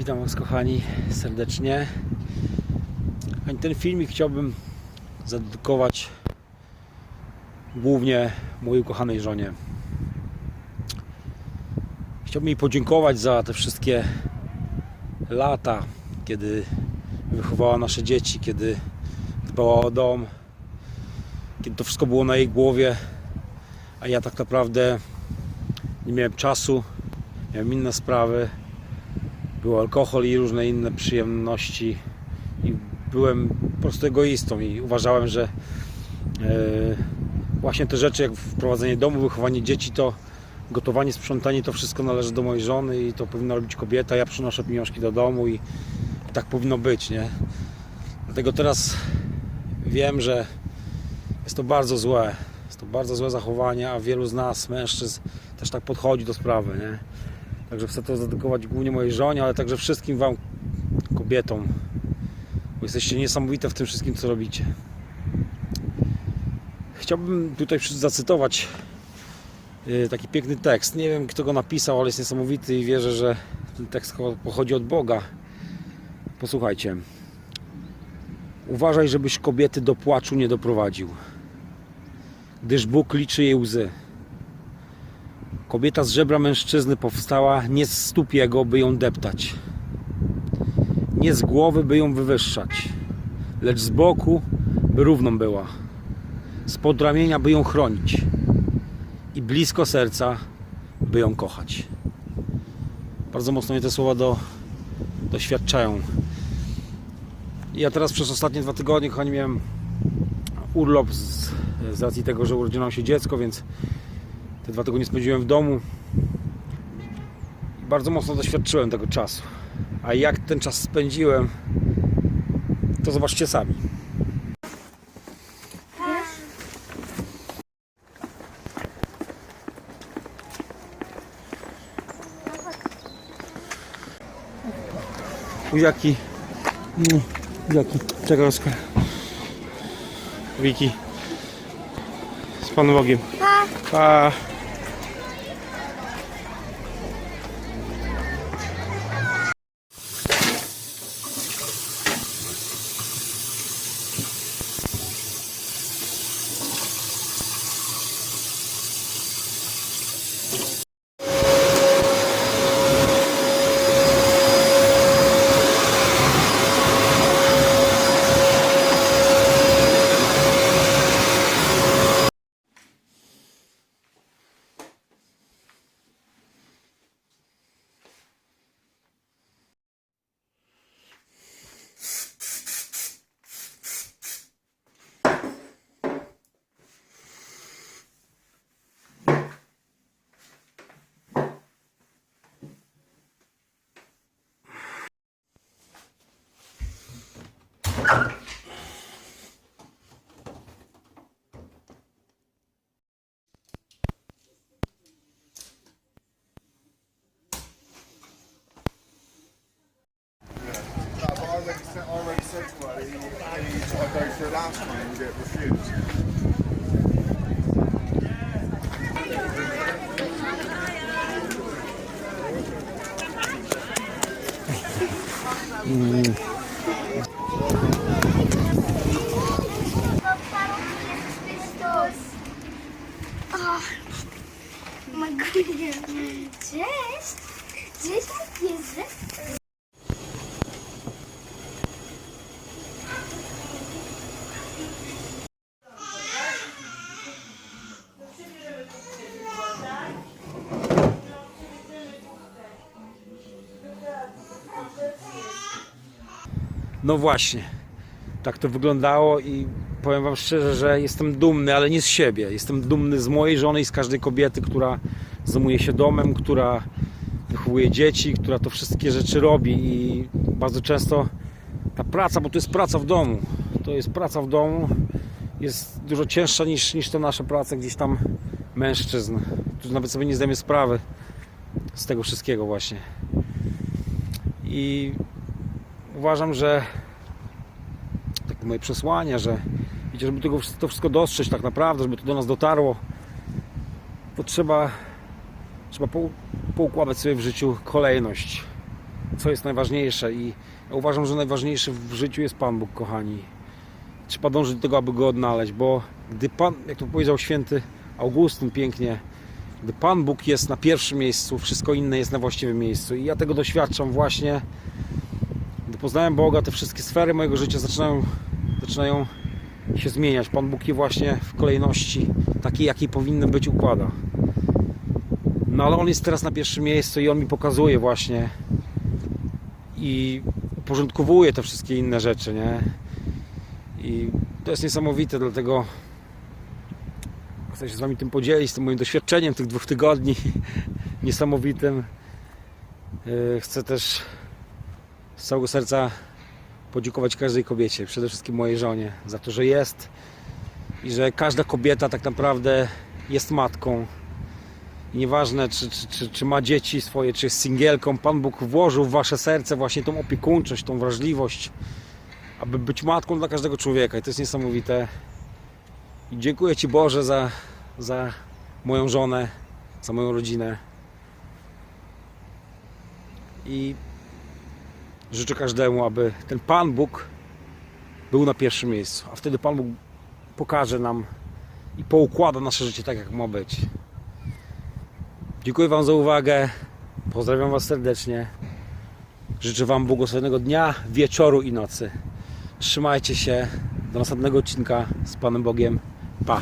Witam Was kochani serdecznie. Ten filmik chciałbym zadedykować głównie mojej ukochanej żonie. Chciałbym jej podziękować za te wszystkie lata, kiedy wychowała nasze dzieci, kiedy dbała o dom, kiedy to wszystko było na jej głowie, a ja tak naprawdę nie miałem czasu, miałem inne sprawy był alkohol i różne inne przyjemności i byłem po prostu egoistą i uważałem, że e, właśnie te rzeczy jak wprowadzenie domu, wychowanie dzieci to gotowanie, sprzątanie to wszystko należy do mojej żony i to powinna robić kobieta, ja przynoszę pieniążki do domu i, i tak powinno być, nie? Dlatego teraz wiem, że jest to bardzo złe, jest to bardzo złe zachowanie, a wielu z nas, mężczyzn też tak podchodzi do sprawy, nie? Także chcę to zadedykować głównie mojej żonie, ale także wszystkim Wam, kobietom, bo jesteście niesamowite w tym wszystkim, co robicie. Chciałbym tutaj zacytować y, taki piękny tekst. Nie wiem, kto go napisał, ale jest niesamowity i wierzę, że ten tekst pochodzi od Boga. Posłuchajcie. Uważaj, żebyś kobiety do płaczu nie doprowadził, gdyż Bóg liczy jej łzy. Kobieta z żebra mężczyzny powstała nie z stóp jego, by ją deptać. Nie z głowy, by ją wywyższać, lecz z boku, by równą była. Spod ramienia, by ją chronić. I blisko serca, by ją kochać. Bardzo mocno mnie te słowa do, doświadczają. Ja teraz przez ostatnie dwa tygodnie, kochani, miałem urlop z, z racji tego, że urodziło się dziecko, więc te dwa tygodnie spędziłem w domu bardzo mocno doświadczyłem tego czasu. A jak ten czas spędziłem, to zobaczcie sami. Buziaki. Buziaki. Czego Oskar? Wiki. Z Panem Bogiem. Pa. I've already said to her, last one, you get refused. Cześć! Cześć, Jerzy. No właśnie, tak to wyglądało i powiem Wam szczerze, że jestem dumny, ale nie z siebie. Jestem dumny z mojej żony i z każdej kobiety, która zajmuje się domem, która wychowuje dzieci, która to wszystkie rzeczy robi i bardzo często ta praca, bo to jest praca w domu, to jest praca w domu, jest dużo cięższa niż, niż to nasze prace gdzieś tam mężczyzn, którzy nawet sobie nie zdajemy sprawy z tego wszystkiego właśnie. I uważam, że moje przesłanie, że wiecie, żeby tego, to wszystko dostrzec tak naprawdę, żeby to do nas dotarło, to trzeba, trzeba pou- poukładać sobie w życiu kolejność co jest najważniejsze i ja uważam, że najważniejszy w życiu jest Pan Bóg, kochani. Trzeba dążyć do tego, aby Go odnaleźć, bo gdy Pan, jak to powiedział święty Augustyn pięknie, gdy Pan Bóg jest na pierwszym miejscu, wszystko inne jest na właściwym miejscu. I ja tego doświadczam właśnie, gdy poznałem Boga, te wszystkie sfery mojego życia zaczynają, zaczynają się zmieniać. Pan Bóg je właśnie w kolejności takiej, jakiej powinny być, układa. No ale On jest teraz na pierwszym miejscu i On mi pokazuje właśnie i uporządkowuje te wszystkie inne rzeczy, nie? I to jest niesamowite, dlatego chcę się z Wami tym podzielić, tym moim doświadczeniem tych dwóch tygodni niesamowitym. Yy, Chcę też z całego serca podziękować każdej kobiecie, przede wszystkim mojej żonie, za to, że jest i że każda kobieta tak naprawdę jest matką. I nieważne, czy, czy, czy, czy ma dzieci swoje, czy jest singielką, Pan Bóg włożył w Wasze serce właśnie tą opiekuńczość, tą wrażliwość, aby być matką dla każdego człowieka. I to jest niesamowite. I dziękuję Ci Boże za, za moją żonę, za moją rodzinę. I życzę każdemu, aby ten Pan Bóg był na pierwszym miejscu. A wtedy Pan Bóg pokaże nam i poukłada nasze życie tak, jak ma być. Dziękuję Wam za uwagę. Pozdrawiam Was serdecznie. Życzę Wam błogosławionego dnia, wieczoru i nocy. Trzymajcie się. Do następnego odcinka z Panem Bogiem. Pa.